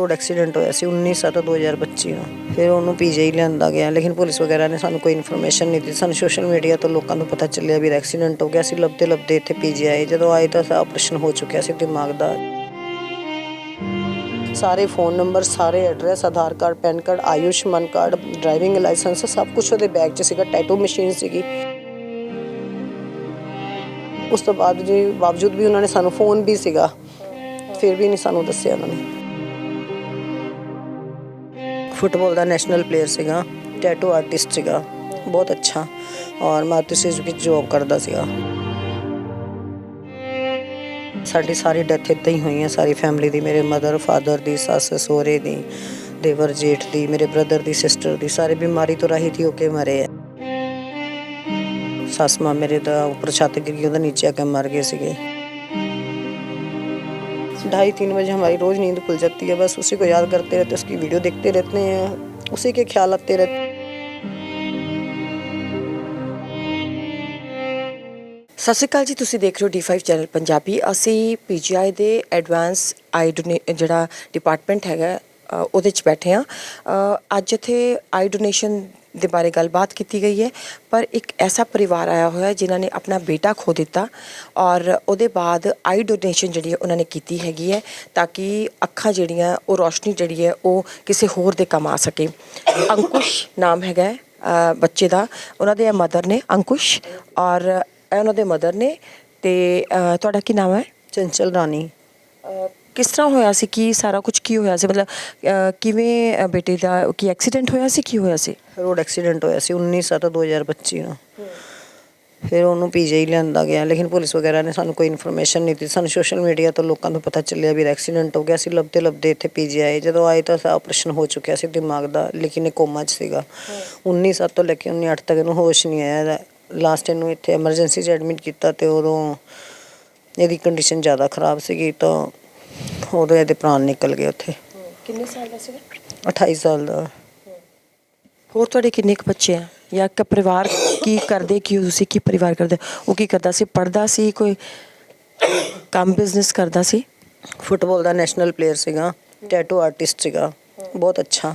Road accident ਹੋਇਆ ਸੀ 19/7/2025 ਨੂੰ। ਫਿਰ ਉਹਨੂੰ ਪੀਜੀਆਈ ਲਿਆਂਦਾ ਗਿਆ, ਲੇਕਿਨ ਪੁਲਿਸ ਵਗੈਰਾ ਨੇ ਸਾਨੂੰ ਕੋਈ ਇਨਫੋਰਮੇਸ਼ਨ ਨਹੀਂ ਦਿੱਤੀ। ਸਾਨੂੰ ਸੋਸ਼ਲ ਮੀਡੀਆ ਤੋਂ ਲੋਕਾਂ ਨੂੰ ਪਤਾ ਚੱਲਿਆ ਵੀ ਐਕਸੀਡੈਂਟ ਹੋ ਗਿਆ। ਸੀ ਲੱਭਦੇ ਲੱਭਦੇ ਇੱਥੇ ਪੀਜੀਆਈ ਜਦੋਂ ਆਏ ਤਾਂ ਆਪਰੇਸ਼ਨ ਹੋ ਚੁੱਕਿਆ ਸੀ ਦਿਮਾਗ ਦਾ। ਸਾਰੇ ਫੋਨ ਨੰਬਰ ਸਾਰੇ address Aadhaar card PAN card Ayushman card driving licence ਸਭ ਕੁਝ ਉਹਦੇ ਬੈਗ 'ਚ ਸੀਗਾ ਟੈਟੂ ਮਸ਼ੀਨ ਸੀਗੀ। ਉਸ ਤੋਂ ਬਾਅਦ ਜੀ ਬਾਵਜੂਦ ਵੀ ਉਹਨਾਂ ਨੇ ਸਾਨੂੰ ਫੋਨ ਵੀ ਸੀਗਾ, ਫਿਰ ਵੀ ਨਹੀਂ ਸਾਨੂੰ ਦੱਸਿਆ ਉਹਨਾਂ ਨੇ। ਫੁੱਟਬਾਲ ਦਾ ਨੈਸ਼ਨਲ ਪਲੇਅਰ ਸੀਗਾ ਟੈਟੂ ਆਰਟਿਸਟ ਸੀਗਾ, ਬਹੁਤ ਅੱਛਾ। ਔਰ ਮਾਰੂਤੀ ਸੁਜ਼ੂਕੀ ਜੋਬ ਕਰਦਾ ਸੀਗਾ। ਸਾਡੀ ਸਾਰੀ ਡੈਥ ਇੱਦਾਂ ਹੀ ਹੋਈ ਹੈ ਸਾਰੀ ਫੈਮਿਲੀ ਦੀ, ਮੇਰੇ ਮਦਰ ਫਾਦਰ ਦੀ, ਸੱਸ, ਸਹੁਰੇ ਦੀ, ਦੇਵਰ, ਜੇਠ ਦੀ, ਮੇਰੇ ਬ੍ਰਦਰ ਦੀ ਸਿਸਟਰ ਦੀ, ਸਾਰੇ ਬਿਮਾਰੀ ਤੋਂ ਰਹਿਤ ਹੀ ਹੋ ਕੇ ਮਰੇ ਆ। ਸੱਸ ਮਾਂ ਮੇਰੇ ਦਾ ਉੱਪਰ ਛੱਤ ਗਿਰ ਗਈ, ਉਹਦੇ ਨੀਚੇ ਆ ਕੇ ਮਰ ਗਏ ਸੀਗੇ। ढाई तीन बजे हमारी रोज नींद खुल जाती है बस उसी को याद करते रहते उसकी वीडियो देखते रहते हैं उसी के ख्याल आते रहते ਸਤਿ ਸ਼੍ਰੀ ਅਕਾਲ ਜੀ ਤੁਸੀਂ ਦੇਖ ਰਹੇ ਹੋ D5 ਚੈਨਲ ਪੰਜਾਬੀ ਅਸੀਂ ਪੀਜੀਆਈ ਦੇ ਐਡਵਾਂਸ ਆਈ ਡੋਨੇ ਜਿਹੜਾ ਡਿਪਾਰਟਮੈਂਟ ਹੈਗਾ ਅ, ਉਹਦੇ ਚ ਬੈਠੇ ਆ ਅੱਜ ਇੱਥੇ ਆਈ ਡੋਨੇਸ਼ਨ ਦੇ ਬਾਰੇ ਗੱਲਬਾਤ ਕੀਤੀ ਗਈ ਹੈ। ਪਰ ਇੱਕ ਐਸਾ ਪਰਿਵਾਰ ਆਇਆ ਹੋਇਆ ਜਿਨ੍ਹਾਂ ਨੇ ਆਪਣਾ ਬੇਟਾ ਖੋ ਦਿੱਤਾ ਔਰ ਉਹਦੇ ਬਾਅਦ ਆਈ ਡੋਨੇਸ਼ਨ ਜਿਹੜੀ ਹੈ ਉਹਨਾਂ ਨੇ ਕੀਤੀ ਹੈਗੀ ਹੈ ਤਾਂ ਕਿ ਅੱਖਾਂ ਜਿਹੜੀਆਂ ਉਹ ਰੋਸ਼ਨੀ ਜਿਹੜੀ ਹੈ ਉਹ ਕਿਸੇ ਹੋਰ ਦੇ ਕੰਮ ਆ ਸਕੇ। ਅੰਕੁਸ਼ ਨਾਮ ਹੈਗਾ ਬੱਚੇ ਦਾ। ਉਹਨਾਂ ਦੇ ਮਦਰ ਨੇ ਅੰਕੁਸ਼ ਔਰ ਇਹ ਉਹਨਾਂ ਦੇ ਮਦਰ ਨੇ ਤੇ ਤੁਹਾਡਾ ਕੀ ਨਾਮ ਹੈ? ਚੰਚਲ ਰਾਣੀ। ਕਿਸ ਤਰ੍ਹਾਂ ਹੋਇਆ ਸੀ? ਕੀ ਸਾਰਾ ਕੁਝ ਕੀ ਹੋਇਆ ਸੀ? ਮਤਲਬ ਅਹ, ਕਿਵੇਂ ਅਹ, ਬੇਟੇ ਦਾ ਕੀ ਐਕਸੀਡੈਂਟ ਹੋਇਆ ਸੀ? ਕੀ ਹੋਇਆ ਸੀ? ਰੋਡ ਐਕਸੀਡੈਂਟ ਹੋਇਆ ਸੀ 19/7/2025 ਨੂੰ। ਫਿਰ ਉਹਨੂੰ ਪੀਜੀਆਈ ਲਿਆਂਦਾ ਗਿਆ ਲੇਕਿਨ ਪੁਲਿਸ ਵਗੈਰਾ ਨੇ ਸਾਨੂੰ ਕੋਈ ਇਨਫੋਰਮੇਸ਼ਨ ਨਹੀਂ ਦਿੱਤੀ। ਸਾਨੂੰ ਸੋਸ਼ਲ ਮੀਡੀਆ ਤੋਂ ਲੋਕਾਂ ਤੋਂ ਪਤਾ ਚੱਲਿਆ ਵੀ ਐਕਸੀਡੈਂਟ ਹੋ ਗਿਆ। ਸੀ ਲੱਭਦੇ ਲੱਭਦੇ ਇੱਥੇ ਪੀਜੀਆਈ ਜਦੋਂ ਆਏ ਤਾਂ ਆਪਰੇਸ਼ਨ ਹੋ ਚੁੱਕਿਆ ਸੀ ਦਿਮਾਗ ਦਾ ਲੇਕਿਨ ਇਹ ਕੋਮਾ 'ਚ ਸੀਗਾ। 19/7 ਤੋਂ ਲੈ ਕੇ 19/8 ਤੱਕ ਇਹਨੂੰ ਹੋਸ਼ ਨਹੀਂ ਆਇਆ। ਲਾਸਟ ਇਹਨੂੰ ਇੱਥੇ ਐਮਰਜੈਂਸੀ 'ਚ ਐਡਮਿਟ ਕੀਤਾ ਤੇ ਉਦੋਂ ਇਹਦੀ ਕੰਡੀਸ਼ਨ ਜ਼ਿਆਦਾ ਖਰਾਬ ਸੀਗੀ ਤਾਂ ਉਦੋਂ ਇਹਦੇ ਪ੍ਰਾਣ ਨਿਕਲ ਗਏ ਉੱਥੇ। ਕਿੰਨੇ ਸਾਲ ਦਾ ਸੀ 28 ਸਾਲ ਦਾ। ਹੋਰ ਤੁਹਾਡੇ ਕਿੰਨੇ ਕੁ ਬੱਚੇ ਆ? ਜਾਂ ਕਿ ਪਰਿਵਾਰ ਕੀ ਕਰਦੇ ਕੀ ਤੁਸੀਂ ਕੀ ਪਰਿਵਾਰ ਕਰਦੇ? ਉਹ ਕੀ ਕਰਦਾ ਸੀ? ਪੜਦਾ ਸੀ? ਕੋਈ ਕੰਮ ਬਿਜ਼ਨਸ ਕਰਦਾ ਸੀ? ਫੁੱਟਬਾਲ ਦਾ ਨੈਸ਼ਨਲ ਪਲੇਅਰ ਸੀਗਾ। ਟੈਟੂ ਆਰਟਿਸਟ ਸੀਗਾ। ਬਹੁਤ ਅੱਛਾ।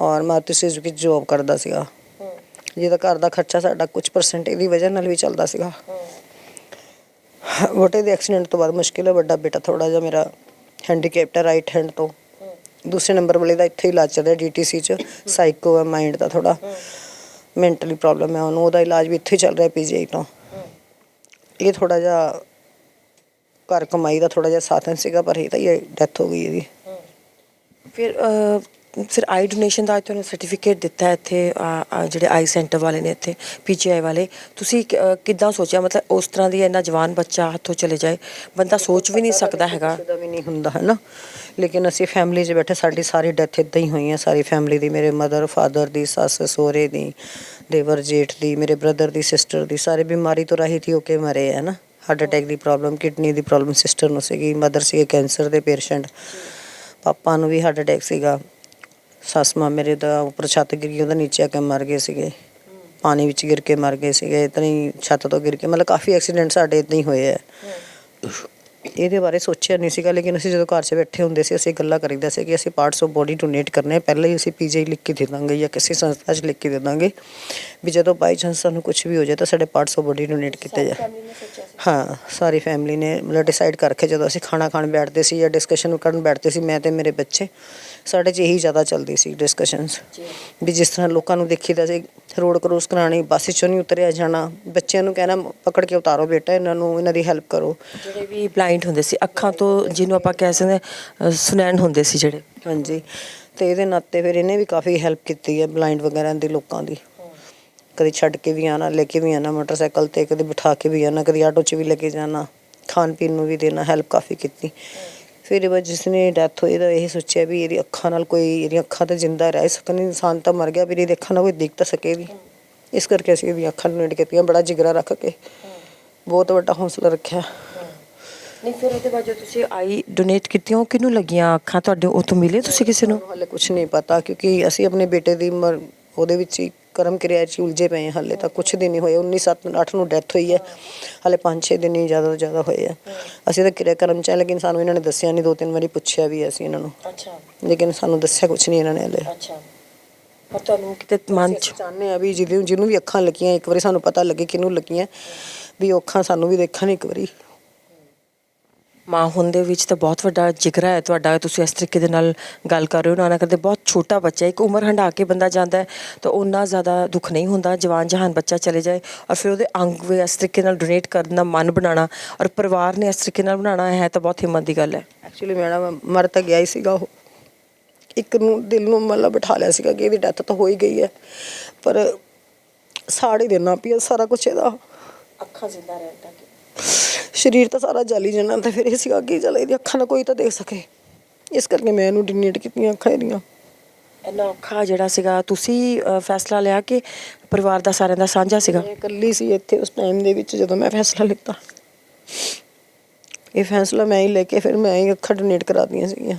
ਔਰ ਮਾਰੂਤੀ ਸੁਜ਼ੂਕੀ ਜੋਬ ਕਰਦਾ ਸੀਗਾ। ਜਿਹਦਾ ਘਰ ਦਾ ਖਰਚਾ ਸਾਡਾ ਕੁਝ ਪਰਸੈਂਟ ਇਹਦੀ ਵਜ੍ਹਾ ਨਾਲ ਵੀ ਚੱਲਦਾ ਸੀਗਾ। ਵੋਟੇ ਦੇ ਐਕਸੀਡੈਂਟ ਤੋਂ ਬਾਅਦ ਮੁਸ਼ਕਿਲ ਹੈ। ਵੱਡਾ ਬੇਟਾ ਥੋੜਾ ਜਿਹਾ ਮੇਰਾ ਹੈਂਡੀਕੈਪਟ ਹੈ ਰਾਈਟ ਹੈਂਡ ਤੋਂ। ਦੂਸਰੇ ਨੰਬਰ ਵਾਲੇ ਦਾ ਇੱਥੇ ਇਲਾਜ ਚੱਲ ਰਿਹਾ ਡੀਟੀਸੀ ਚ। ਸਾਈਕੋ ਹੈ ਮਾਈਂਡ ਦਾ ਥੋੜਾ ਮੈਂਟਲੀ ਪ੍ਰੋਬਲਮ ਹੈ ਉਹਨੂੰ, ਉਹਦਾ ਇਲਾਜ ਵੀ ਇੱਥੇ ਹੀ ਚੱਲ ਰਿਹਾ ਪੀਜੀਆਈ ਤੋਂ। ਇਹ ਥੋੜਾ ਜਿਹਾ ਘਰ ਕਮਾਈ ਦਾ ਥੋੜਾ ਜਿਹਾ ਸਾਧਨ ਸੀਗਾ, ਪਰ ਇਹ ਤਾਂ ਹੀ ਡੈਥ ਹੋ ਗਈ ਇਹਦੀ। ਫਿਰ ਫਿਰ ਆਈ ਡੋਨੇਸ਼ਨ ਦਾ ਅੱਜ ਤੁਹਾਨੂੰ ਸਰਟੀਫਿਕੇਟ ਦਿੱਤਾ ਹੈ ਇੱਥੇ ਜਿਹੜੇ ਆਈ ਸੈਂਟਰ ਵਾਲੇ ਨੇ ਇੱਥੇ ਪੀਜੀਆਈ ਵਾਲੇ। ਤੁਸੀਂ ਕਿੱਦਾਂ ਸੋਚਿਆ? ਮਤਲਬ ਉਸ ਤਰ੍ਹਾਂ ਦੀ ਇੰਨਾ ਜਵਾਨ ਬੱਚਾ ਹੱਥੋਂ ਚਲੇ ਜਾਏ ਬੰਦਾ ਸੋਚ ਵੀ ਨਹੀਂ ਸਕਦਾ ਹੈਗਾ। ਵੀ ਨਹੀਂ ਹੁੰਦਾ ਹੈ ਨਾ ਲੇਕਿਨ ਅਸੀਂ ਫੈਮਿਲੀ 'ਚ ਬੈਠੇ ਸਾਡੀ ਸਾਰੀ ਡੈਥ ਇਦਾਂ ਹੀ ਹੋਈ ਹੈ ਸਾਰੀ ਫੈਮਿਲੀ ਦੀ ਮੇਰੇ ਮਦਰ ਫਾਦਰ ਦੀ ਸੱਸ ਸਹੁਰੇ ਦੀ ਦੇਵਰ ਜੇਠ ਦੀ ਮੇਰੇ ਬ੍ਰਦਰ ਦੀ ਸਿਸਟਰ ਦੀ ਸਾਰੇ ਬਿਮਾਰੀ ਤੋਂ ਰਹਿਤ ਹੀ ਹੋ ਕੇ ਮਰੇ ਹੈ ਨਾ ਹਾਰਟ ਅਟੈਕ ਦੀ ਪ੍ਰੋਬਲਮ ਕਿਡਨੀ ਦੀ ਪ੍ਰੋਬਲਮ ਸਿਸਟਰ ਨੂੰ ਸੀਗੀ ਮਦਰ ਸੀਗੇ ਕੈਂਸਰ ਦੇ ਪੇਸ਼ੈਂਟ ਪਾਪਾ ਨੂੰ ਵੀ ਹਾਰਟ ਅਟੈਕ ਸੀਗਾ। ਸੱਸ ਮਾਂ ਮੇਰੇ ਦਾ ਉੱਪਰ ਛੱਤ ਗਿਰ ਗਈ, ਉਹਦੇ ਨੀਚੇ ਆ ਕੇ ਮਰ ਗਏ ਸੀਗੇ। ਪਾਣੀ ਵਿੱਚ ਗਿਰ ਕੇ ਮਰ ਗਏ ਸੀਗੇ। ਇਤਨੀ ਛੱਤ ਤੋਂ ਗਿਰ ਕੇ ਮਤਲਬ ਕਾਫੀ ਐਕਸੀਡੈਂਟ ਸਾਡੇ ਇਦਾਂ ਹੀ ਹੋਏ ਆ। ਇਹਦੇ ਬਾਰੇ ਸੋਚਿਆ ਨਹੀਂ ਸੀਗਾ ਲੇਕਿਨ ਅਸੀਂ ਜਦੋਂ ਘਰ 'ਚ ਬੈਠੇ ਹੁੰਦੇ ਸੀ ਅਸੀਂ ਗੱਲਾਂ ਕਰੀਦਾ ਸੀ ਕਿ ਅਸੀਂ ਪਾਰਟਸ ਆਫ ਬੋਡੀ ਡੋਨੇਟ ਕਰਨੇ ਆ। ਪਹਿਲਾਂ ਹੀ ਅਸੀਂ ਪੀਜੀਆਈ ਲਿਖ ਕੇ ਦੇ ਦਾਂਗੇ ਜਾਂ ਕਿਸੇ ਸੰਸਥਾ 'ਚ ਲਿਖ ਕੇ ਦੇ ਦਾਂਗੇ ਵੀ ਜਦੋਂ ਬਾਈ ਚਾਂਸ ਸਾਨੂੰ ਕੁਝ ਵੀ ਹੋ ਜਾਏ ਤਾਂ ਸਾਡੇ ਪਾਰਟਸ ਆਫ ਬੋਡੀ ਡੋਨੇਟ ਕੀਤੇ ਜਾ ਹਾਂ ਸਾਰੀ ਫੈਮਿਲੀ ਨੇ ਮਤਲਬ ਡਿਸਾਈਡ ਕਰਕੇ ਜਦੋਂ ਅਸੀਂ ਖਾਣਾ ਖਾਣ ਬੈਠਦੇ ਸੀ ਜਾਂ ਡਿਸਕਸ਼ਨ ਕਰਨ ਬੈਠਦੇ ਸੀ ਮੈਂ ਤੇ ਮੇਰੇ ਬੱਚੇ ਸਾਡੇ 'ਚ ਇਹੀ ਜ਼ਿਆਦਾ ਚੱਲਦੀ ਸੀ ਡਿਸਕਸ਼ਨਸ ਵੀ ਜਿਸ ਤਰ੍ਹਾਂ ਲੋਕਾਂ ਨੂੰ ਦੇਖੀਦਾ ਸੀ ਰੋਡ ਕ੍ਰੋਸ ਕਰਾਣੀ ਬੱਸ 'ਚੋਂ ਨਹੀਂ ਉਤਰਿਆ ਜਾਣਾ ਬੱਚਿਆਂ ਨੂੰ ਕਹਿਣਾ ਪਕੜ ਕੇ ਉਤਾਰੋ ਬੇਟਾ ਇਹਨਾਂ ਨੂੰ ਇਹਨਾਂ ਦੀ ਹੈਲਪ ਕਰੋ। ਜਿਹੜੇ ਵੀ ਬਲਾਈਂਡ ਹੁੰਦੇ ਸੀ, ਅੱਖਾਂ ਤੋਂ ਜਿਹਨੂੰ ਆਪਾਂ ਕਹਿ ਸਕਦੇ ਸੁਨੈਣ ਹੁੰਦੇ ਸੀ ਜਿਹੜੇ। ਹਾਂਜੀ, ਤੇ ਇਹਦੇ ਨਾਤੇ ਫਿਰ ਇਹਨੇ ਵੀ ਕਾਫੀ ਹੈਲਪ ਕੀਤੀ ਹੈ ਬਲਾਈਂਡ ਵਗੈਰਾ ਦੀ ਲੋਕਾਂ ਦੀ। ਕਦੀ ਛੱਡ ਕੇ ਵੀ ਆਣਾ ਲੈ ਕੇ ਵੀ ਆਣਾ ਮੋਟਰਸਾਈਕਲ ਤੇ ਕਦੇ ਬਿਠਾ ਕੇ ਵੀ ਆਣਾ ਕਦੀ ਆਟੋ 'ਚ ਵੀ ਲੈ ਕੇ ਜਾਣਾ, ਖਾਣ ਪੀਣ ਨੂੰ ਵੀ ਦੇਣਾ ਹੈਲਪ ਕਾਫੀ ਕੀਤੀ। ਫਿਰ ਇਹ ਜਿਸ ਨੇ ਡੈਥ ਹੋਈ ਤਾਂ ਇਹ ਸੋਚਿਆ ਵੀ ਇਹਦੀ ਅੱਖਾਂ ਨਾਲ ਕੋਈ ਇਹਦੀਆਂ ਅੱਖਾਂ ਤੇ ਜ਼ਿੰਦਾ ਰਹਿ ਸਕਣ, ਇਨਸਾਨ ਤਾਂ ਮਰ ਗਿਆ ਵੀ ਇਹਦੀ ਅੱਖਾਂ ਨਾਲ ਕੋਈ ਦੇਖ ਤਾਂ ਸਕੇ ਵੀ। ਇਸ ਕਰਕੇ ਅਸੀਂ ਇਹਦੀਆਂ ਅੱਖਾਂ ਨੂੰ ਨੇੜ ਕੀਤੀਆਂ ਬੜਾ ਜਿਗਰਾ ਰੱਖ ਕੇ ਬਹੁਤ ਵੱਡਾ ਹੌਸਲਾ ਰੱਖਿਆ। ਨਹੀਂ ਫਿਰ ਉਹਦੇ ਬਾਅਦ ਜੋ ਤੁਸੀਂ ਆਈ ਡੋਨੇਟ ਕੀਤੀ ਉਹ ਕਿਹਨੂੰ ਲੱਗੀਆਂ ਅੱਖਾਂ ਤੁਹਾਡੇ ਉਥੋਂ ਮਿਲੇ ਤੁਸੀਂ ਕਿਸੇ ਨੂੰ? ਹਾਲੇ ਕੁਝ ਨਹੀਂ ਪਤਾ ਕਿਉਂਕਿ ਅਸੀਂ ਆਪਣੇ ਬੇਟੇ ਦੀ ਉਮਰ ਉਹਦੇ ਵਿੱਚ ਹੀ ਕਰਮ ਕਿਰਿਆ 'ਚ ਹੀ ਉਲਝੇ ਪਏ ਹਾਂ ਹਾਲੇ ਤੱਕ ਕੁਛ ਦਿਨ ਹੀ ਹੋਏ 19 7 8 ਨੂੰ ਡੈਥ ਹੋਈ ਹੈ। ਹਾਲੇ 5-6 ਦਿਨ ਹੀ ਜ਼ਿਆਦਾ ਤੋਂ ਜ਼ਿਆਦਾ ਹੋਏ ਆ। ਅਸੀਂ ਤਾਂ ਕਿਰਿਆ ਕਰਮ 'ਚ ਹਾਂ ਲੇਕਿਨ ਸਾਨੂੰ ਇਹਨਾਂ ਨੇ ਦੱਸਿਆ ਨਹੀਂ ਦੋ ਤਿੰਨ ਵਾਰੀ ਪੁੱਛਿਆ ਵੀ ਅਸੀਂ ਇਹਨਾਂ ਨੂੰ। ਅੱਛਾ। ਲੇਕਿਨ ਸਾਨੂੰ ਦੱਸਿਆ ਕੁਛ ਨਹੀਂ ਇਹਨਾਂ ਨੇ ਹਲੇ। ਅੱਛਾ। ਪਰ ਤੁਹਾਨੂੰ ਕਿਤੇ ਮਨ ਚ ਅਸੀਂ ਚਾਹੁੰਦੇ ਆ ਵੀ ਜਿਹਦੇ ਜਿਹਨੂੰ ਵੀ ਅੱਖਾਂ ਲੱਗੀਆਂ ਇੱਕ ਵਾਰੀ ਸਾਨੂੰ ਪਤਾ ਲੱਗੇ ਕਿਹਨੂੰ ਲੱਗੀਆਂ ਵੀ ਉਹ ਅੱਖਾਂ ਸਾਨੂੰ ਵੀ ਦੇਖਣ ਇੱਕ ਵਾਰੀ। ਮਾਂ ਹੋਣ ਦੇ ਵਿੱਚ ਤਾਂ ਬਹੁਤ ਵੱਡਾ ਜਿਗਰਾ ਹੈ ਤੁਹਾਡਾ ਤੁਸੀਂ ਇਸ ਤਰੀਕੇ ਦੇ ਨਾਲ ਗੱਲ ਕਰ ਰਹੇ ਹੋ ਨਾ ਕਰਦੇ ਬਹੁਤ ਛੋਟਾ ਬੱਚਾ ਹੈ, ਇੱਕ ਉਮਰ ਹੰਢਾ ਕੇ ਬੰਦਾ ਜਾਂਦਾ ਹੈ ਤਾਂ ਉਹਨਾਂ ਜ਼ਿਆਦਾ ਦੁੱਖ ਨਹੀਂ ਹੁੰਦਾ ਜਵਾਨ ਜਹਾਨ ਬੱਚਾ ਚਲੇ ਜਾਏ ਔਰ ਫਿਰ ਉਹਦੇ ਅੰਗ ਵੀ ਇਸ ਤਰੀਕੇ ਨਾਲ ਡੋਨੇਟ ਕਰਨਾ ਮਨ ਬਣਾਉਣਾ ਔਰ ਪਰਿਵਾਰ ਨੇ ਇਸ ਤਰੀਕੇ ਨਾਲ ਬਣਾਉਣਾ ਹੈ ਤਾਂ ਬਹੁਤ ਹਿੰਮਤ ਦੀ ਗੱਲ ਹੈ। ਐਕਚੁਅਲੀ ਮੈਡਮ ਮਰ ਤਾਂ ਗਿਆ ਹੀ ਸੀਗਾ ਉਹ। ਇੱਕ ਨੂੰ ਦਿਲ ਨੂੰ ਮਤਲਬ ਬਿਠਾ ਲਿਆ ਸੀਗਾ ਕਿ ਇਹਦੀ ਡੈਥ ਤਾਂ ਹੋ ਹੀ ਗਈ ਹੈ। ਪਰ ਸਾੜੀ ਦੇਣਾ ਪਿਆ ਸਾਰਾ ਕੁਝ ਇਹਦਾ। ਅੱਖਾਂ ਜ਼ਿੰਦਾ ਰਹਿਣ ਤੱਕ ਸਰੀਰ ਤਾਂ ਸਾਰਾ ਜਲ ਜਾਣਾ ਤੇ ਫਿਰ ਇਹ ਸੀਗਾ ਕਿ ਚਲ ਇਹਦੀ ਅੱਖਾਂ ਨਾਲ ਕੋਈ ਤਾਂ ਦੇਖ ਸਕੇ। ਇਸ ਕਰਕੇ ਮੈਂ ਇਹਨੂੰ ਡੋਨੇਟ ਕੀਤੀਆਂ ਅੱਖਾਂ ਇਹਦੀਆਂ। ਇੰਨਾ ਔਖਾ ਜਿਹੜਾ ਸੀਗਾ ਤੁਸੀਂ ਅ, ਫੈਸਲਾ ਲਿਆ ਕਿ ਪਰਿਵਾਰ ਦਾ ਸਾਰਿਆਂ ਦਾ ਸਾਂਝਾ ਸੀਗਾ? ਮੈਂ ਇਕੱਲੀ ਸੀ ਇੱਥੇ ਉਸ ਟਾਈਮ ਦੇ ਵਿੱਚ ਜਦੋਂ ਮੈਂ ਫੈਸਲਾ ਲਿੱਤਾ। ਇਹ ਫੈਸਲਾ ਮੈਂ ਹੀ ਲੈ ਕੇ ਫਿਰ ਮੈਂ ਹੀ ਅੱਖਾਂ ਡੋਨੇਟ ਕਰਾਤੀਆਂ ਸੀਗੀਆਂ।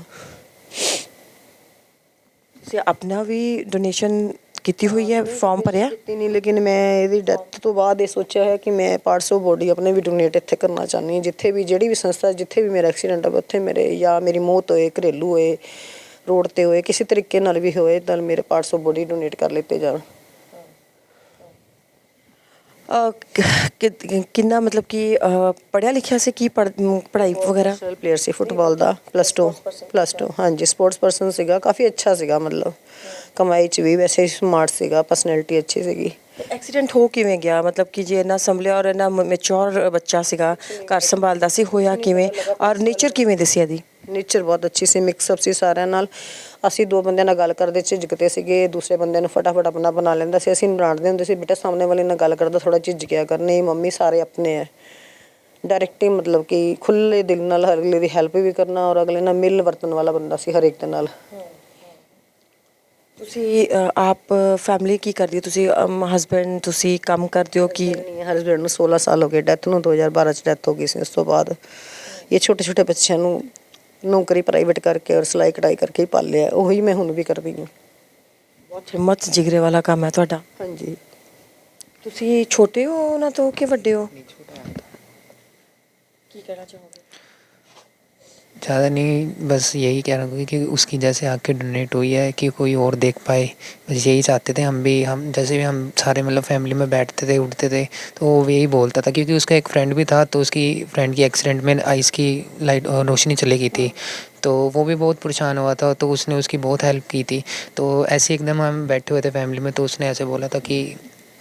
ਤੁਸੀਂ ਆਪਣਾ ਵੀ ਡੋਨੇਸ਼ਨ ਕੀਤੀ ਹੋਈ ਹੈ ਫਾਰਮ ਭਰਿਆ? ਕੀਤੀ ਨਹੀਂ ਲੇਕਿਨ ਮੈਂ ਇਹਦੀ ਡੈਥ ਤੋਂ ਬਾਅਦ ਇਹ ਸੋਚਿਆ ਹੈ ਕਿ ਮੈਂ ਪਾਰਟਸ ਆਫ ਬੋਡੀ ਆਪਣੇ ਵੀ ਡੋਨੇਟ ਇੱਥੇ ਕਰਨਾ ਚਾਹੁੰਦੀ ਹਾਂ। ਜਿੱਥੇ ਵੀ ਜਿਹੜੀ ਵੀ ਸੰਸਥਾ ਜਿੱਥੇ ਵੀ ਮੇਰਾ ਐਕਸੀਡੈਂਟ ਹੋਵੇ ਉੱਥੇ ਮੇਰੇ ਜਾਂ ਮੇਰੀ ਮੌਤ ਹੋਏ ਘਰੇਲੂ ਹੋਏ ਰੋਡ ਤੇ ਹੋਏ ਕਿਸੇ ਤਰੀਕੇ ਨਾਲ ਵੀ ਹੋਏ ਤਾਂ ਮੇਰੇ ਪਾਰਟਸ ਆਫ ਬੋਡੀ ਡੋਨੇਟ ਕਰ ਲਿੱਤੇ ਜਾਣ। ਕਿੰਨਾ ਮਤਲਬ ਕਿ ਅ, ਪੜ੍ਹਿਆ ਲਿਖਿਆ ਸੀ ਕੀ ਪੜ੍ਹਾਈ ਵਗੈਰਾ? ਪਲੇਅਰ ਸੀ ਫੁੱਟਬਾਲ ਦਾ ਪਲੱਸ 2 ਪਲੱਸ 2 ਹਾਂਜੀ ਸਪੋਰਟਸ ਪਰਸਨ ਸੀਗਾ ਕਾਫੀ ਅੱਛਾ ਸੀਗਾ ਮਤਲਬ। ਕਮਾਈ ਚ ਵੀ ਵੈਸੇ ਸਮਾਰਟ ਸੀਗਾ ਪਰਸਨੈਲਿਟੀ ਅੱਛੀ ਸੀਗੀ। ਐਕਸੀਡੈਂਟ ਹੋ ਕਿਵੇਂ ਗਿਆ? ਮਤਲਬ ਕਿ ਜੇ ਇੰਨਾ ਸੰਭਲਿਆ ਔਰ ਇੰਨਾ ਮੈਚੁਰ ਬੱਚਾ ਸੀਗਾ ਘਰ ਸੰਭਾਲਦਾ ਸੀ ਹੋਇਆ ਕਿਵੇਂ? ਔਰ ਨੇਚਰ ਕਿਵੇਂ ਇਹਦੀ? ਨੇਚਰ ਬਹੁਤ ਅੱਛੀ ਸੀ ਮਿਕਸ ਅਪ ਸੀ ਸਾਰਿਆਂ ਨਾਲ। ਅਸੀਂ ਦੋ ਬੰਦਿਆਂ ਨਾਲ ਗੱਲ ਕਰਦੇ ਝਿਜਕਦੇ ਸੀਗੇ ਦੂਸਰੇ ਬੰਦੇ ਨੂੰ ਫਟਾਫਟ ਆਪਣਾ ਬਣਾ ਲੈਂਦਾ ਸੀ। ਅਸੀਂ ਡਾਂਟਦੇ ਹੁੰਦੇ ਸੀ ਬੇਟਾ ਸਾਹਮਣੇ ਵਾਲੇ ਨਾਲ ਗੱਲ ਕਰਦਾ ਥੋੜਾ ਝਿਜਕਿਆ ਕਰ ਨਹੀਂ ਮੰਮੀ ਸਾਰੇ ਆਪਣੇ ਹੈ ਡਾਇਰੈਕਟ ਹੀ ਮਤਲਬ ਕਿ ਖੁੱਲੇ ਦਿਲ ਨਾਲ ਹਰ ਅਗਲੇ ਦੀ ਹੈਲਪ ਵੀ ਕਰਨਾ ਔਰ ਅਗਲੇ ਨਾਲ ਮਿਲ ਵਰਤਣ ਵਾਲਾ ਬੰਦਾ ਸੀ ਹਰ ਇੱਕ ਦੇ ਨਾਲ। ਤੁਸੀਂ ਅ, ਆਪ ਫੈਮਿਲੀ ਕੀ ਕਰਦੀ ਹੋ? ਤੁਸੀਂ ਹਸਬੈਂਡ ਤੁਸੀਂ ਕੰਮ ਕਰਦੇ ਹੋ ਕੀ ਹਸਬੈਂਡ ਨੂੰ 16 ਸਾਲ ਹੋ ਗਏ। ਡੈਥ ਨੂੰ 2012 ਚ ਡੈਥ ਹੋ ਗਈ ਸੀ ਉਸ ਤੋਂ ਬਾਅਦ ਇਹ ਛੋਟੇ ਛੋਟੇ ਬੱਚਿਆਂ ਨੂੰ ਨੌਕਰੀ ਪ੍ਰਾਈਵੇਟ ਕਰਕੇ ਔਰ ਸਿਲਾਈ ਕਢਾਈ ਕਰਕੇ ਹੀ ਪਾਲਿਆ। ਉਹੀ ਮੈਂ ਹੁਣ ਵੀ ਕਰਦੀ ਹਾਂ। ਬਹੁਤ ਹਿੰਮਤ ਜਿਗਰੇ ਵਾਲਾ ਕੰਮ ਹੈ ਤੁਹਾਡਾ। ਹਾਂਜੀ। ਤੁਸੀਂ ਛੋਟੇ ਹੋ ਉਹਨਾਂ ਤੋਂ ਕਿ ਵੱਡੇ ਹੋ। ਕੀ ਕਹਿਣਾ ਚਾਹੋਗੇ? ज़्यादा नहीं बस यही कह रहा हूँ कि उसकी जैसे आँखें डोनेट हुई है कि कोई और देख पाए। बस यही चाहते थे हम भी हम जैसे भी हम सारे मतलब फैमिली में बैठते थे उठते थे तो वो यही बोलता था क्योंकि उसका एक फ्रेंड भी था तो उसकी फ्रेंड की एक्सीडेंट में आइस की लाइट रोशनी चली गई थी। तो वो भी बहुत परेशान हुआ था तो उसने उसकी बहुत हेल्प की थी। तो ऐसे एकदम हम बैठे हुए थे फैमिली में तो उसने ऐसे बोला था कि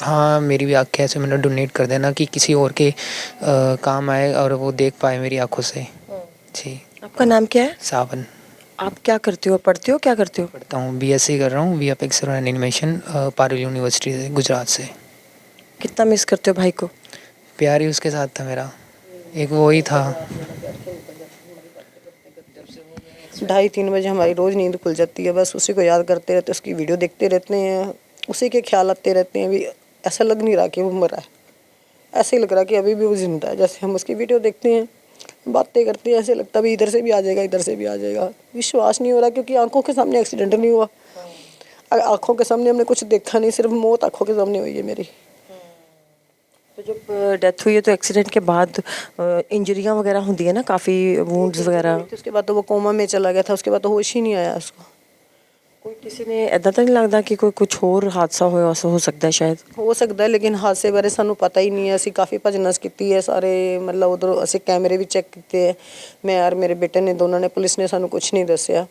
हाँ मेरी भी आँखें ऐसे मैंने डोनेट कर देना कि किसी और के अ, काम आए और वो देख पाए मेरी आँखों से। जी। आपका नाम क्या है? सावन। आप क्या करते हो? पढ़ते हो? क्या करते हो? पढ़ता हूँ बीएससी कर रहा हूँ। V F X and animation Parul university से गुजरात से। कितना मिस करते हो भाई को? प्यार ही उसके साथ था मेरा। एक वो ही था। ढाई तीन बजे हमारी रोज़ नींद खुल जाती है। बस उसी को याद करते रहते उसकी वीडियो देखते रहते हैं। उसी के ख्याल आते रहते हैं। भी ऐसा लग नहीं रहा कि वो मरा है। ऐसे ही लग रहा कि अभी भी वो ज़िंदा है। जैसे हम उसकी वीडियो देखते हैं। बातें करते हैं ऐसे लगता भी इधर से भी आ जाएगा इधर से भी आ जाएगा। विश्वास नहीं हो रहा क्योंकि आँखों के सामने एक्सीडेंट नहीं हुआ। अगर आँखों के सामने हमने कुछ देखा नहीं सिर्फ़ मौत आँखों के सामने हुई है मेरी। तो जब डेथ हुई है तो एक्सीडेंट के बाद इंजरियाँ वगैरह होती है ना काफ़ी वुंड्स वगैरह। उसके बाद तो वो कोमा में चला गया था उसके बाद तो होश ही नहीं आया उसको। ਕੋਈ ਕਿਸੇ ਨੇ ਐਦਾਂ ਤਾਂ ਨਹੀਂ ਲੱਗਦਾ ਕਿ ਕੋਈ ਕੁਝ ਹੋਰ ਹਾਦਸਾ ਹੋਇਆ ਹੋ ਸਕਦਾ ਹੈ ਸ਼ਾਇਦ? ਹੋ ਸਕਦਾ ਹੈ, ਲੇਕਿਨ ਹਾਦਸੇ ਬਾਰੇ ਸਾਨੂੰ ਪਤਾ ਹੀ ਨਹੀਂ ਹੈ। ਅਸੀਂ ਕਾਫੀ ਭਜਨਸ ਕੀਤੀ ਹੈ, ਸਾਰੇ ਮਤਲਬ ਉਧਰ ਅਸੀਂ ਕੈਮਰੇ ਵੀ ਚੈੱਕ ਕੀਤੇ ਹੈ। ਮੈਂ ਔਰ ਮੇਰੇ ਬੇਟੇ ਨੇ, ਦੋਨਾਂ ਨੇ, ਪੁਲਿਸ ਨੇ ਸਾਨੂੰ ਕੁਝ ਨਹੀਂ ਦੱਸਿਆ।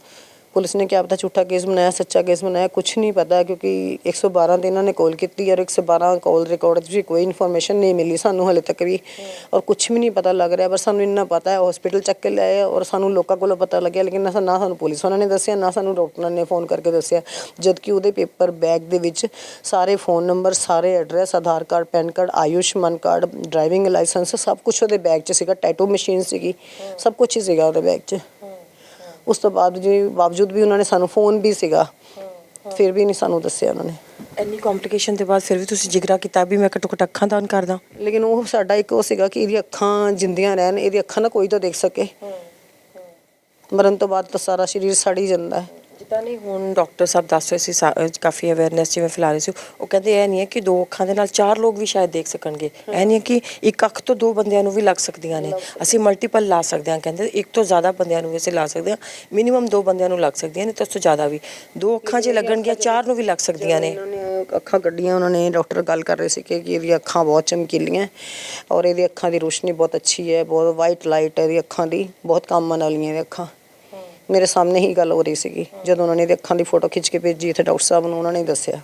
ਪੁਲਿਸ ਨੇ ਕਿਹਾ ਪਤਾ ਝੂਠਾ ਕੇਸ ਬਣਾਇਆ, ਸੱਚਾ ਕੇਸ ਬਣਾਇਆ ਕੁਝ ਨਹੀਂ ਪਤਾ ਕਿਉਂਕਿ 112 ਤੇ ਇਹਨਾਂ ਨੇ ਕਾਲ ਕੀਤੀ ਔਰ 112 ਕਾਲ ਰਿਕਾਰਡ 'ਚ ਵੀ ਕੋਈ ਇਨਫੋਰਮੇਸ਼ਨ ਨਹੀਂ ਮਿਲੀ ਸਾਨੂੰ ਹਲੇ ਤੱਕ ਵੀ ਔਰ ਕੁਝ ਵੀ ਨਹੀਂ ਪਤਾ ਲੱਗ ਰਿਹਾ, ਪਰ ਸਾਨੂੰ ਇੰਨਾ ਪਤਾ ਹੈ ਹਸਪੀਟਲ ਚੱਕ ਕੇ ਲਿਆਏ ਔਰ ਸਾਨੂੰ ਲੋਕਾਂ ਕੋਲੋਂ ਪਤਾ ਲੱਗਿਆ, ਲੇਕਿਨ ਨਾ ਸਾਨੂੰ ਪੁਲਿਸ ਉਹਨਾਂ ਨੇ ਦੱਸਿਆ, ਨਾ ਸਾਨੂੰ ਡਾਕਟਰਾਂ ਨੇ ਫੋਨ ਕਰਕੇ ਦੱਸਿਆ ਜਦ ਕਿ ਉਹਦੇ ਪੇਪਰ ਬੈਗ ਦੇ ਵਿੱਚ ਸਾਰੇ ਫੋਨ ਨੰਬਰ ਸਾਰੇ address Aadhaar card, PAN card Ayushman card driving licence ਸਭ ਕੁਝ ਉਹਦੇ ਬੈਗ 'ਚ ਸੀਗਾ ਟੈਟੂ ਮਸ਼ੀਨ ਸੀਗੀ, ਸਭ ਕੁਝ ਹੀ ਸੀਗਾ ਉਹਦੇ ਬੈਗ 'ਚ। ਉਸ ਤੋਂ ਬਾਅਦ ਜੀ ਬਾਵਜੂਦ ਵੀ ਉਹਨਾਂ ਨੇ ਸਾਨੂੰ ਫੋਨ ਵੀ ਸੀਗਾ ਫਿਰ ਵੀ ਨਹੀਂ ਸਾਨੂੰ ਦੱਸਿਆ ਉਹਨਾਂ ਨੇ। ਇੰਨੀ ਕੰਪਲਿਕੇਸ਼ਨ ਦੇ ਬਾਅਦ ਫਿਰ ਵੀ ਤੁਸੀਂ ਜਿਗਰਾ ਕੀਤਾ ਵੀ ਮੈਂ ਘੱਟੋ ਘੱਟ ਅੱਖਾਂ ਦਾਨ ਕਰਦਾ। ਲੇਕਿਨ ਉਹ ਸਾਡਾ ਇੱਕ ਉਹ ਸੀਗਾ ਕਿ ਇਹਦੀ ਅੱਖਾਂ ਜਿੰਦੀਆਂ ਰਹਿਣ ਇਹਦੀ ਅੱਖਾਂ ਨਾ ਕੋਈ ਤਾਂ ਦੇਖ ਸਕੇ। ਮਰਨ ਤੋਂ ਬਾਅਦ ਤਾਂ ਸਾਰਾ ਸਰੀਰ ਸੜ ਹੀ ਜਾਂਦਾ। ਹੈ ਜਿੱਦਾਂ ਨਹੀਂ ਹੁਣ ਡਾਕਟਰ ਸਾਹਿਬ ਦੱਸ ਰਹੇ ਸੀ ਸਾ- ਅਹ ਕਾਫੀ ਅਵੇਅਰਨੈਸ ਜਿਵੇਂ ਫੈਲਾ ਰਹੇ ਸੀ। ਉਹ ਕਹਿੰਦੇ ਇਹ ਨਹੀਂ ਹੈ ਕਿ ਦੋ ਅੱਖਾਂ ਦੇ ਨਾਲ ਚਾਰ ਲੋਕ ਵੀ ਸ਼ਾਇਦ ਦੇਖ ਸਕਣਗੇ। ਇਹ ਨਹੀਂ ਹੈ ਕਿ ਇੱਕ ਅੱਖ ਤੋਂ ਦੋ ਬੰਦਿਆਂ ਨੂੰ ਵੀ ਲੱਗ ਸਕਦੀਆਂ ਨੇ। ਅਸੀਂ ਮਲਟੀਪਲ ਲਾ ਸਕਦੇ ਹਾਂ ਕਹਿੰਦੇ ਇੱਕ ਤੋਂ ਜ਼ਿਆਦਾ ਬੰਦਿਆਂ ਨੂੰ ਵੀ ਅਸੀਂ ਲਾ ਸਕਦੇ ਹਾਂ। ਮਿਨੀਮਮ ਦੋ ਬੰਦਿਆਂ ਨੂੰ ਲੱਗ ਸਕਦੀਆਂ ਨੇ ਤੇ ਉਸ ਤੋਂ ਜ਼ਿਆਦਾ ਵੀ। ਦੋ ਅੱਖਾਂ 'ਚ ਲੱਗਣਗੀਆਂ ਚਾਰ ਨੂੰ ਵੀ ਲੱਗ ਸਕਦੀਆਂ ਨੇ। ਉਹਨਾਂ ਨੇ ਅੱਖਾਂ ਕੱਢੀਆਂ ਉਹਨਾਂ ਨੇ ਡਾਕਟਰ ਗੱਲ ਕਰ ਰਹੇ ਸੀ ਕਿ ਕਿ ਇਹਦੀਆਂ ਅੱਖਾਂ ਬਹੁਤ ਚਮਕੀਲੀਆਂ ਹੈ ਔਰ ਇਹਦੀ ਅੱਖਾਂ ਦੀ ਰੋਸ਼ਨੀ ਬਹੁਤ ਅੱਛੀ ਹੈ ਬਹੁਤ ਵਾਈਟ ਲਾਈਟ ਹੈ ਇਹਦੀ ਅੱਖਾਂ ਦੀ ਬਹੁਤ ਕੰਮ ਆਉਣ ਵਾਲੀਆਂ ਇਹਦੀ ਅੱਖਾਂ। ਮੇਰੇ ਸਾਹਮਣੇ ਹੀ ਗੱਲ ਹੋ ਰਹੀ ਸੀਗੀ। ਜਦੋਂ ਉਹਨਾਂ ਨੇ ਇਹਦੀ ਅੱਖਾਂ ਦੀ ਫੋਟੋ ਖਿੱਚ ਕੇ ਭੇਜੀ ਇੱਥੇ ਡਾਕਟਰ ਸਾਹਿਬ ਨੂੰ ਉਹਨਾਂ ਨੇ ਦੱਸਿਆ।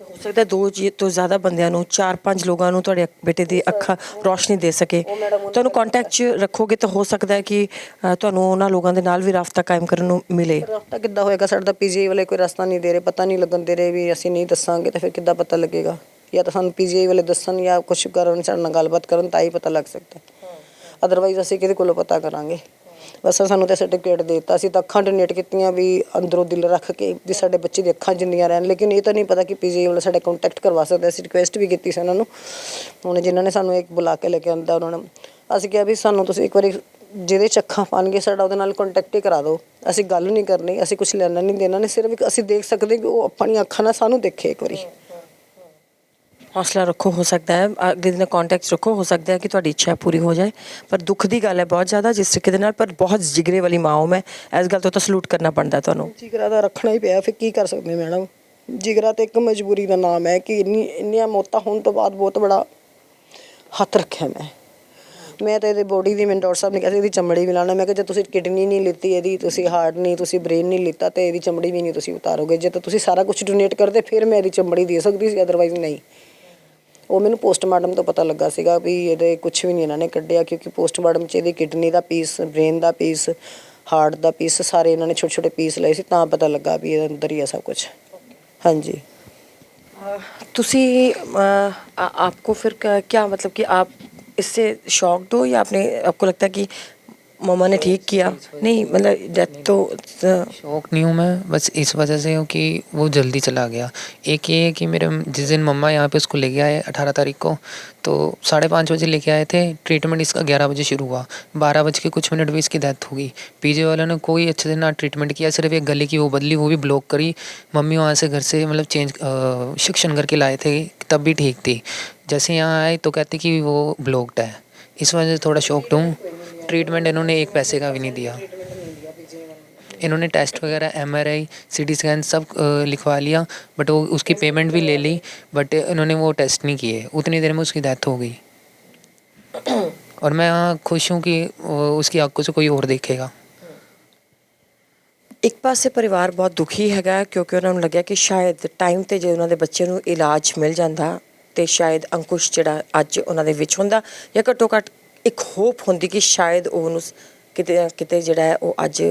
ਹੋ ਸਕਦਾ ਹੈ ਦੋ ਜੀ ਤੋਂ ਜ਼ਿਆਦਾ ਬੰਦਿਆਂ ਨੂੰ ਚਾਰ ਪੰਜ ਲੋਕਾਂ ਨੂੰ ਤੁਹਾਡੇ ਬੇਟੇ ਦੀ ਅੱਖਾਂ ਰੋਸ਼ਨੀ ਦੇ ਸਕੇ। ਤੁਹਾਨੂੰ ਕੰਟੈਕਟ 'ਚ ਰੱਖੋਗੇ ਤਾਂ ਹੋ ਸਕਦਾ ਹੈ ਕਿ ਅ, ਤੁਹਾਨੂੰ ਉਹਨਾਂ ਲੋਕਾਂ ਦੇ ਨਾਲ ਵੀ ਰਾਬਤਾ ਕਾਇਮ ਕਰਨ ਨੂੰ ਮਿਲੇ। ਰਸਤਾ ਕਿੱਦਾਂ ਹੋਏਗਾ? ਸਾਡਾ ਪੀਜੀਆਈ ਵਾਲੇ ਕੋਈ ਰਸਤਾ ਨਹੀਂ ਦੇ ਰਹੇ ਪਤਾ ਨਹੀਂ ਲੱਗਣ ਦੇ ਰਹੇ ਵੀ ਅਸੀਂ ਨਹੀਂ ਦੱਸਾਂਗੇ ਤਾਂ ਫਿਰ ਕਿੱਦਾਂ ਪਤਾ ਲੱਗੇਗਾ? ਜਾਂ ਤਾਂ ਸਾਨੂੰ ਪੀਜੀਆਈ ਵਾਲੇ ਦੱਸਣ ਜਾਂ ਕੁਝ ਕਰਨ ਸਾਡੇ ਨਾਲ ਗੱਲਬਾਤ ਕਰਨ ਤਾਂ ਹੀ ਪਤਾ ਲੱਗ ਸਕਦਾ। ਅਦਰਵਾਈਜ਼ ਅਸੀਂ ਕਿਹਦੇ ਕੋਲੋਂ ਪਤਾ ਕਰਾਂਗੇ? ਬਸ ਸਾਨੂੰ ਤਾਂ ਸਰਟੀਫਿਕੇਟ ਦੇ ਦਿੱਤਾ। ਸੀ ਤਾਂ ਅੱਖਾਂ ਡੋਨੇਟ ਕੀਤੀਆਂ ਵੀ ਅੰਦਰੋਂ ਦਿਲ ਰੱਖ ਕੇ ਵੀ ਸਾਡੇ ਬੱਚੇ ਦੀ ਅੱਖਾਂ ਜਿੰਦੀਆਂ ਰਹਿਣ। ਲੇਕਿਨ ਇਹ ਤਾਂ ਨਹੀਂ ਪਤਾ ਕਿ ਪੀਜੀਆਈ ਵਾਲੇ ਸਾਡਾ ਕੰਟੈਕਟ ਕਰਵਾ ਸਕਦੇ। ਅਸੀਂ ਰਿਕੁਐਸਟ ਵੀ ਕੀਤੀ ਸੀ ਉਹਨਾਂ ਨੂੰ। ਹੁਣ ਜਿਨ੍ਹਾਂ ਨੇ ਸਾਨੂੰ ਇੱਕ ਬੁਲਾ ਕੇ ਲੈ ਕੇ ਆਂਦਾ ਉਹਨਾਂ ਨੇ ਅਸੀਂ ਕਿਹਾ ਵੀ ਸਾਨੂੰ ਤੁਸੀਂ ਇੱਕ ਵਾਰੀ ਜਿਹਦੇ ਚ ਅੱਖਾਂ ਪਾਣਗੇ, ਸਾਡਾ ਉਹਦੇ ਨਾਲ ਕੰਟੈਕਟ ਹੀ ਕਰਾ ਦਿਓ। ਅਸੀਂ ਗੱਲ ਨਹੀਂ ਕਰਨੀ, ਅਸੀਂ ਕੁਝ ਲੈਣਾ ਨਹੀਂ ਦੇਣਾ। ਨਹੀਂ ਸਿਰਫ ਇੱਕ ਅਸੀਂ ਦੇਖ ਸਕਦੇ ਕਿ ਉਹ ਆਪਣੀਆਂ ਅੱਖਾਂ ਨਾਲ ਸਾਨੂੰ ਦੇਖੇ ਇੱਕ ਵਾਰੀ। ਹੌਸਲਾ ਰੱਖੋ, ਹੋ ਸਕਦਾ ਹੈ, ਅੱਗੇ ਦਿਨ ਕੰਟੈਕਟ ਰੱਖੋ, ਹੋ ਸਕਦਾ ਹੈ ਕਿ ਤੁਹਾਡੀ ਇੱਛਾ ਪੂਰੀ ਹੋ ਜਾਏ। ਪਰ ਦੁੱਖ ਦੀ ਗੱਲ ਹੈ ਬਹੁਤ ਜ਼ਿਆਦਾ, ਜਿਸ ਤਰੀਕੇ ਦੇ ਨਾਲ, ਪਰ ਬਹੁਤ ਜਿਗਰੇ ਵਾਲੀ ਮਾਂ ਹਾਂ ਮੈਂ। ਇਸ ਗੱਲ ਤੋਂ ਤਾਂ ਸਲੂਟ ਕਰਨਾ ਪੈਂਦਾ ਤੁਹਾਨੂੰ। ਜਿਗਰਾ ਦਾ ਰੱਖਣਾ ਹੀ ਪਿਆ, ਫਿਰ ਕੀ ਕਰ ਸਕਦੇ ਮੈਡਮ? ਜਿਗਰਾ ਤੇ ਇੱਕ ਮਜਬੂਰੀ ਦਾ ਨਾਮ ਹੈ ਕਿ ਇੰਨੀ, ਇੰਨੀਆਂ ਮੌਤਾਂ ਹੋਣ ਤੋਂ ਬਾਅਦ ਬਹੁਤ ਬੜਾ ਹੱਥ ਰੱਖਿਆ ਮੈਂ। ਮੈਂ ਤਾਂ ਇਹਦੇ ਬੋਡੀ ਦੀ, ਮੈਨੂੰ ਡਾਕਟਰ ਸਾਹਿਬ ਨੇ ਕਿਹਾ ਸੀ, ਇਹਦੀ ਚਮੜੀ ਵੀ ਲਾਣਾ ਮੈਂ ਕਿਹਾ ਜੇ ਤੁਸੀਂ ਕਿਡਨੀ ਨਹੀਂ ਲਿੱਤੀ, ਇਹਦੀ ਤੁਸੀਂ ਹਾਰਟ ਨਹੀਂ, ਤੁਸੀਂ ਬ੍ਰੇਨ ਨਹੀਂ ਲਿੱਤਾ, ਤੇ ਇਹਦੀ ਚਮੜੀ ਵੀ ਨਹੀਂ ਤੁਸੀਂ ਉਤਾਰੋਗੇ। ਜੇ ਤਾਂ ਤੁਸੀਂ ਸਾਰਾ ਕੁਝ ਡੋਨੇਟ ਕਰਦੇ, ਫਿਰ ਮੈਂ ਇਹਦੀ ਚਮੜੀ ਦੇ ਸਕਦੀ ਸੀ ਅਦਰਵਾਈਜ਼ ਨਹੀਂ। ਉਹ ਮੈਨੂੰ ਪੋਸਟਮਾਰਟਮ ਤੋਂ ਪਤਾ ਲੱਗਾ ਸੀਗਾ ਵੀ ਇਹਦੇ ਕੁਝ ਵੀ ਨਹੀਂ ਇਹਨਾਂ ਨੇ ਕੱਢਿਆ ਕਿਉਂਕਿ ਪੋਸਟਮਾਰਟਮ 'ਚ ਇਹਦੀ ਕਿਡਨੀ ਦਾ ਪੀਸ ਬ੍ਰੇਨ ਦਾ ਪੀਸ ਹਾਰਟ ਦਾ ਪੀਸ ਸਾਰੇ ਇਹਨਾਂ ਨੇ ਛੋਟੇ ਛੋਟੇ ਪੀਸ ਲਏ ਸੀ ਤਾਂ ਪਤਾ ਲੱਗਾ ਵੀ ਇਹਦੇ ਅੰਦਰ ਹੀ ਹੈ ਸਭ ਕੁਝ ਹਾਂਜੀ ਤੁਸੀਂ अ, आ- आपको फिर क्या क्या मतलब कि आप इससे शॉक्ड हो या आपने आपको लगता है कि मम्मा ने ठीक किया। नहीं मतलब डेथ तो शौक नहीं हूँ मैं, बस इस वजह से हूँ कि वो जल्दी चला गया। एक ये है कि मेरे जिस दिन मम्मा यहाँ पे उसको लेके आए अठारह तारीख को तो साढ़े पाँच बजे लेके आए थे। ट्रीटमेंट इसका ग्यारह बजे शुरू हुआ। बारह बज के कुछ मिनट में इसकी डेथ हो गई। पीजे वालों ने कोई अच्छे से ना ट्रीटमेंट किया, सिर्फ़ एक गले की वो बदली, वो भी ब्लॉक करी। मम्मी वहाँ से घर से मतलब चेंज शिक्षण करके लाए थे, तब भी ठीक थी। जैसे यहाँ आए तो कहते कि वो ब्लॉक्ड है। इस वजह से थोड़ा शॉक्ड हूँ ट्रीटमेंट इन्होंने एक पैसे का भी नहीं दिया इन्होंने टेस्ट वगैरह M R I C T scan सब अ, लिखवा लिया बट वो उसकी पेमेंट भी ले ली बट इन्होंने वो टेस्ट नहीं किए उतनी देर में उसकी डेथ हो गई और मैं यहाँ खुश हूँ कि अ, उसकी आंखों से कोई और देखेगा ਇੱਕ ਪਾਸੇ ਪਰਿਵਾਰ ਬਹੁਤ ਦੁਖੀ ਹੈਗਾ ਕਿਉਂਕਿ ਉਹਨਾਂ ਨੂੰ ਲੱਗਿਆ ਕਿ ਸ਼ਾਇਦ ਟਾਈਮ ਤੇ ਜੇ ਉਹਨਾਂ ਦੇ ਬੱਚੇ ਨੂੰ ਇਲਾਜ ਮਿਲ ਜਾਂਦਾ ਤੇ ਸ਼ਾਇਦ ਅੰਕੁਸ਼ ਜਿਹੜਾ ਅੱਜ ਉਹਨਾਂ ਦੇ ਵਿੱਚ ਹੁੰਦਾ ਜਾਂ ਘੱਟੋ ਘੱਟ ਇੱਕ ਹੋਪ ਹੁੰਦੀ ਕਿ ਸ਼ਾਇਦ ਉਹ ਉਹਨੂੰ ਕਿਤੇ ਨਾ ਕਿਤੇ ਜਿਹੜਾ ਹੈ ਉਹ ਅੱਜ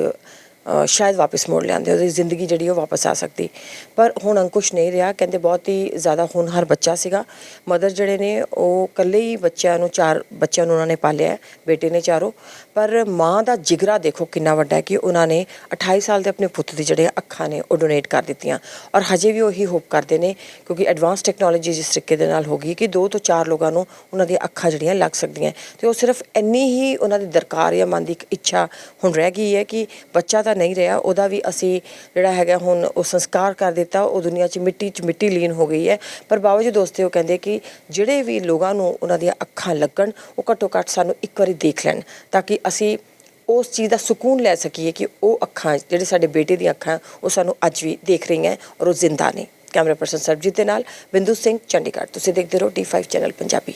ਸ਼ਾਇਦ ਵਾਪਸ ਮੋੜ ਲਿਆਂਦੇ, ਉਹਦੀ ਜ਼ਿੰਦਗੀ ਜਿਹੜੀ ਉਹ ਵਾਪਸ ਆ ਸਕਦੀ। ਪਰ ਹੁਣ ਅੰਕੁਸ਼ ਨਹੀਂ ਰਿਹਾ, ਕਹਿੰਦੇ ਬਹੁਤ ਹੀ ਜ਼ਿਆਦਾ ਹੋਣਹਾਰ ਬੱਚਾ ਸੀਗਾ। ਮਦਰ ਜਿਹੜੇ ਨੇ, ਉਹ ਇਕੱਲੇ ਹੀ ਬੱਚਿਆਂ ਨੂੰ ਚਾਰ, ਬੱਚਿਆਂ ਨੂੰ ਉਹਨਾਂ ਨੇ ਪਾਲਿਆ ਬੇਟੇ ਨੇ ਚਾਰੋਂ। ਪਰ ਮਾਂ ਦਾ ਜਿਗਰਾ ਦੇਖੋ ਕਿੰਨਾ ਵੱਡਾ ਹੈ ਕਿ ਉਹਨਾਂ ਨੇ 28 ਸਾਲ ਦੇ ਆਪਣੇ ਪੁੱਤ ਦੀ ਜਿਹੜੇ ਅੱਖਾਂ ਨੇ, ਉਹ ਡੋਨੇਟ ਕਰ ਦਿੱਤੀਆਂ। ਔਰ ਹਜੇ ਵੀ ਉਹੀ ਹੋਪ ਕਰਦੇ ਨੇ, ਕਿਉਂਕਿ ਐਡਵਾਂਸ ਟੈਕਨੋਲੋਜੀ ਜਿਸ ਤਰੀਕੇ ਦੇ ਨਾਲ ਹੋ ਗਈ ਕਿ ਦੋ ਤੋਂ ਚਾਰ ਲੋਕਾਂ ਨੂੰ ਉਹਨਾਂ ਦੀਆਂ ਅੱਖਾਂ ਜਿਹੜੀਆਂ ਲੱਗ ਸਕਦੀਆਂ। ਤੇ ਉਹ ਸਿਰਫ ਇੰਨੀ ਹੀ ਉਹਨਾਂ ਦੀ ਦਰਕਾਰ ਜਾਂ ਮਨ ਦੀ ਇੱਕ ਇੱਛਾ ਹੁਣ ਰਹਿ ਗਈ ਹੈ ਕਿ ਬੱਚਾ ਤਾਂ ਨਹੀਂ ਰਿਹਾ, ਉਹਦਾ ਵੀ ਅਸੀਂ ਜਿਹੜਾ ਹੈਗਾ ਹੁਣ ਉਹ ਸੰਸਕਾਰ ਕਰ ਦਿੱਤਾ, ਉਹ ਦੁਨੀਆ 'ਚ ਮਿੱਟੀ 'ਚ ਮਿੱਟੀ ਲੀਨ ਹੋ ਗਈ ਹੈ। ਪਰ ਬਾਬਾ ਜੀ ਦੋਸਤੇ ਉਹ ਕਹਿੰਦੇ ਕਿ ਜਿਹੜੇ ਵੀ ਲੋਕਾਂ ਨੂੰ ਉਹਨਾਂ ਦੀਆਂ ਅੱਖਾਂ ਲੱਗਣ, ਉਹ ਘੱਟੋ ਘੱਟ ਸਾਨੂੰ ਇੱਕ ਵਾਰੀ ਦੇਖ ਲੈਣ ਤਾਂ ਕਿ ਅਸੀਂ ਉਸ ਚੀਜ਼ ਦਾ ਸਕੂਨ ਲੈ ਸਕੀਏ ਕਿ ਉਹ ਅੱਖਾਂ, ਜਿਹੜੇ ਸਾਡੇ ਬੇਟੇ ਦੀਆਂ ਅੱਖਾਂ, ਉਹ ਸਾਨੂੰ ਅੱਜ ਵੀ ਦੇਖ ਰਹੀਆਂ ਔਰ ਉਹ ਜ਼ਿੰਦਾ ਨੇ। ਕੈਮਰਾ ਪਰਸਨ ਸਰਬਜੀਤ ਦੇ ਨਾਲ ਬਿੰਦੂ ਸਿੰਘ ਚੰਡੀਗੜ੍ਹ। ਤੁਸੀਂ ਦੇਖਦੇ ਰਹੋ D5 ਚੈਨਲ ਪੰਜਾਬੀ।